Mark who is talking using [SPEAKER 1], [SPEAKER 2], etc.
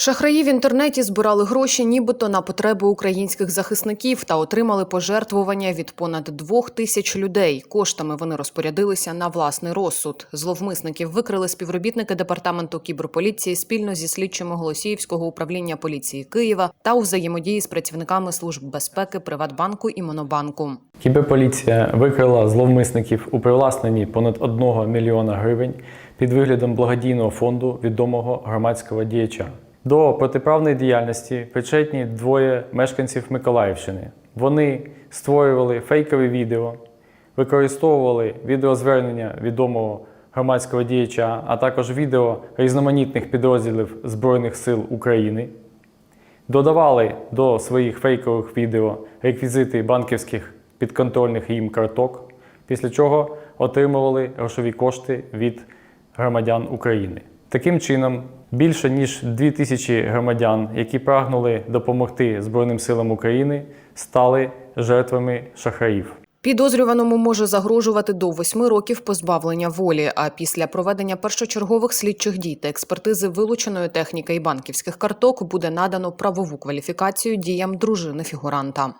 [SPEAKER 1] Шахраї в інтернеті збирали гроші нібито на потреби українських захисників та отримали пожертвування від понад двох тисяч людей. Коштами вони розпорядилися на власний розсуд. Зловмисників викрили співробітники департаменту кіберполіції спільно зі слідчими Голосіївського управління поліції Києва та у взаємодії з працівниками служб безпеки Приватбанку і Монобанку.
[SPEAKER 2] Кіберполіція викрила зловмисників у привласненні понад 1 мільйона гривень під виглядом благодійного фонду відомого громадського діяча. До протиправної діяльності причетні двоє мешканців Миколаївщини. Вони створювали фейкові відео, використовували відеозвернення відомого громадського діяча, а також відео різноманітних підрозділів Збройних сил України, додавали до своїх фейкових відео реквізити банківських підконтрольних їм карток, після чого отримували грошові кошти від громадян України. Таким чином, більше ніж 2 тисячі громадян, які прагнули допомогти Збройним силам України, стали жертвами шахраїв.
[SPEAKER 1] Підозрюваному може загрожувати до восьми років позбавлення волі. А після проведення першочергових слідчих дій та експертизи вилученої техніки і банківських карток буде надано правову кваліфікацію діям дружини фігуранта.